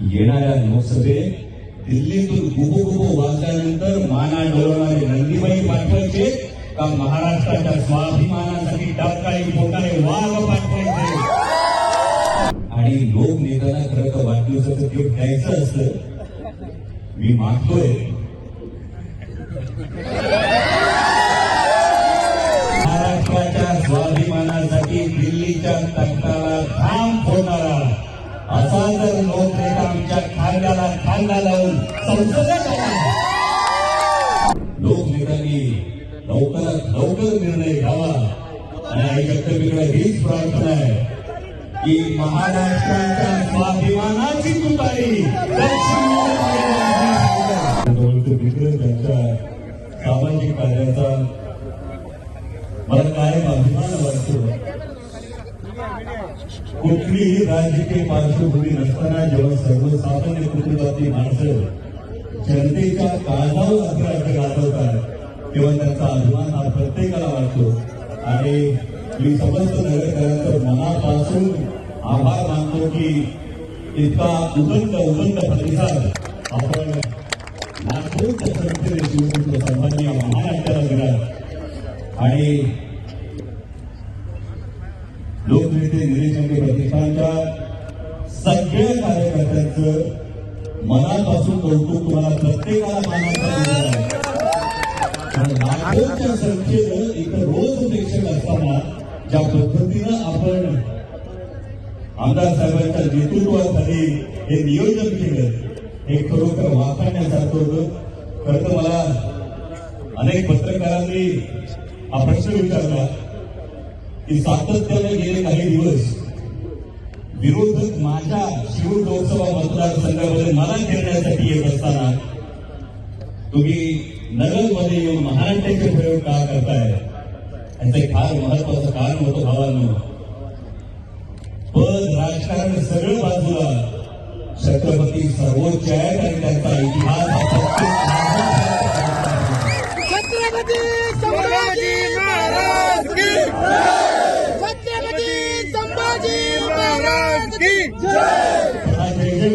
येणाऱ्या लोकसभेत दिल्लीतून गुबू गुबू वाजल्यानंतर माना डोलवणारे नंदीबाई पाठवायचे का महाराष्ट्राच्या स्वाभिमानासाठी डबकाळी पोटाने वाघ पाठवायचे? आणि लोक नेत्यांना खरं तर वाटलं गिफ्ट द्यायचं असतं मी मागतोय. खांदा लावून संसदेत लोकनेत्यांनी लवकरात लवकर निर्णय घ्यावा. आणि आई जगदीकडे हीच प्रार्थना आहे. की महाराष्ट्राच्या स्वाभिमानाची तुतारी. मित्र त्यांच्या सामाजिक कार्याचा मला कायम अभिमान वाटतो. कुठलीही राजकीय पार्श्वभूमी नसताना जेव्हा सर्वसामान्य कुटुंबातली माणसं जनतेच्या काळजावर अग्रात गाजवतात तेव्हा त्यांचा अभिमान हा प्रत्येकाला वाटतो. आणि मी समस्त नगरकरांचं मनापासून आभार मानतो की इतका उदंड उदंड प्रतिसाद आपण नागपूरच्या संस्थेने शिवपुत्र सन्मान्य महाराष्ट्राला दिला. आणि लोकनेते निरीक्षण सगळ्या कार्यकर्त्यांचं मनापासून कौतुक तुम्हाला प्रत्येकाला मानाचा संख्येनं इथं रोज प्रेक्षक असताना ज्या पद्धतीनं आपण आमदार साहेबांच्या नेतृत्वाखाली हे नियोजन केलं हे खरोखर वाखाणण्यासारखं होतं. खरं तर मला अनेक पत्रकारांनी हा प्रश्न विचारला की सातत्याने गेले काही दिवस विरोधक माझ्या शिरूर लोकसभा मतदारसंघामध्ये मला घेण्यासाठी येत असताना तुम्ही नगरमध्ये येऊन महाराष्ट्राचे प्रयोग का करताय? याचं एक फार महत्वाचं कारण होतं भावांनो. पद राजकारण सगळं बाजूला छत्रपती सर्वोच्च आहेत आणि त्यांचा इतिहास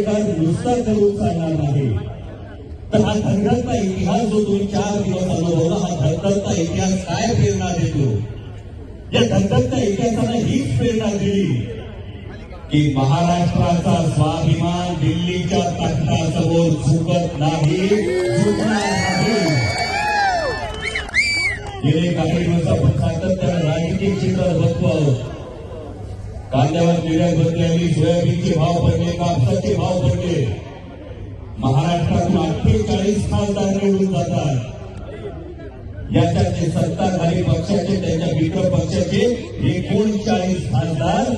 हा नुसता करून चालणार नाही तर हा धगधगता इतिहास जो दोन चार दिवस अनुभवला हा धगधगता इतिहास काय प्रेरणा देतो? या धगधगता इतिहासाला हीच प्रेरणा दिली की महाराष्ट्राचा स्वाभिमान दिल्लीच्या तख्तासमोर झुकत नाही झुकणार नाही. गेले काही दिवसापासून सातत्याने राजकीय चित्रात बघतो आहोत. कांद्यावर निर्यात बंदी आली सोयाबीनचे भाव पडले कापसाचे भाव पडले. महाराष्ट्रातून अठ्ठेचाळीस खासदार निवडून जातात. याच्याचे सत्ताधारी पक्षाचे त्यांच्या मित्र पक्षाचे एकोणचाळीस खासदार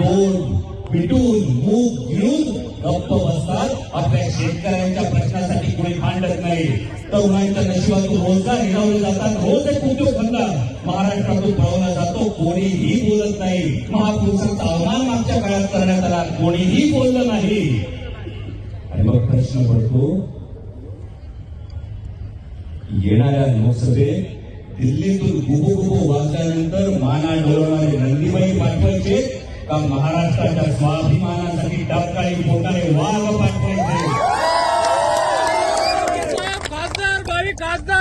तोंड पिटून मूग गिळून गप्प बसतात. आपल्या शेतकऱ्यांच्या प्रश्नासाठी कोणी मांडत नाही. तरुणांच्या नशिबातून रोजगार हिरावले जातात रोज एक उद्योगधंदा महाराष्ट्रातून पळवला जातो कोणीही बोलत नाही. महापुरुषांचा अवमान मागच्या काळात करण्यात आला कोणीही बोललं नाही. आणि मग प्रश्न पडतो येणाऱ्या लोकसभेत दिल्लीतून गुबू गुबू वाजल्यानंतर माना डोळवणारे नंदीबाई पाठवायचे का महाराष्ट्राच्या स्वाभिमानासाठी डबकाळी पोटाने वाघ पाठवायचे खासदार भावी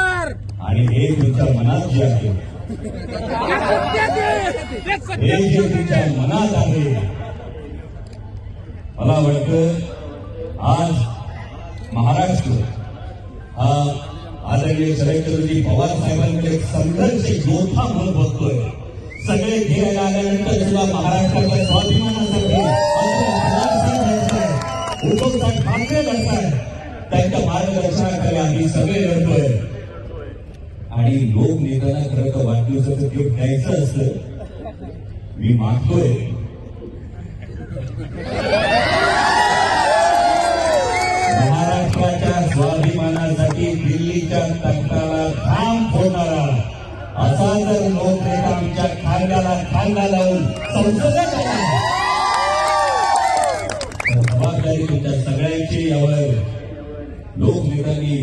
खासदार आणि हे तुमच्या मनात जे आहे हे जे तुमच्या मनात आहे मला वाटतं आज महाराष्ट्र हा आदरणीय शरदचंद्रजी पवार साहेबांकडे संघर्ष योद्धा म्हणून बघतोय. सगळे घ्यायला आल्यानंतर तुला महाराष्ट्राच्या स्वाभिमानासाठी उद्धव साहेब ठाकरे लढताय त्यांच्या मार्गदर्शनाखाली आम्ही सगळे लढतोय. आणि लोक नेताना खरं तर वाढदिवसाचं गिफ्ट द्यायचं असत मी मागतोय महाराष्ट्राच्या स्वाभिमानासाठी दिल्लीच्या तख्ताला थांब होणारा असा जर लोकनेता आमच्या खांद्याला खांदा लावून संसदेत आला. जबाबदारी तुमच्या सगळ्यांची यावर. लोकनेत्यांनी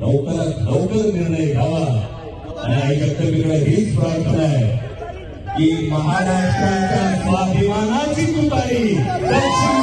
लवकरात लवकर निर्णय घ्यावा. आणि आई जगदीकडे हीच प्रार्थना आहे की महाराष्ट्राच्या स्वाभिमानाची तुतारी दक्षिण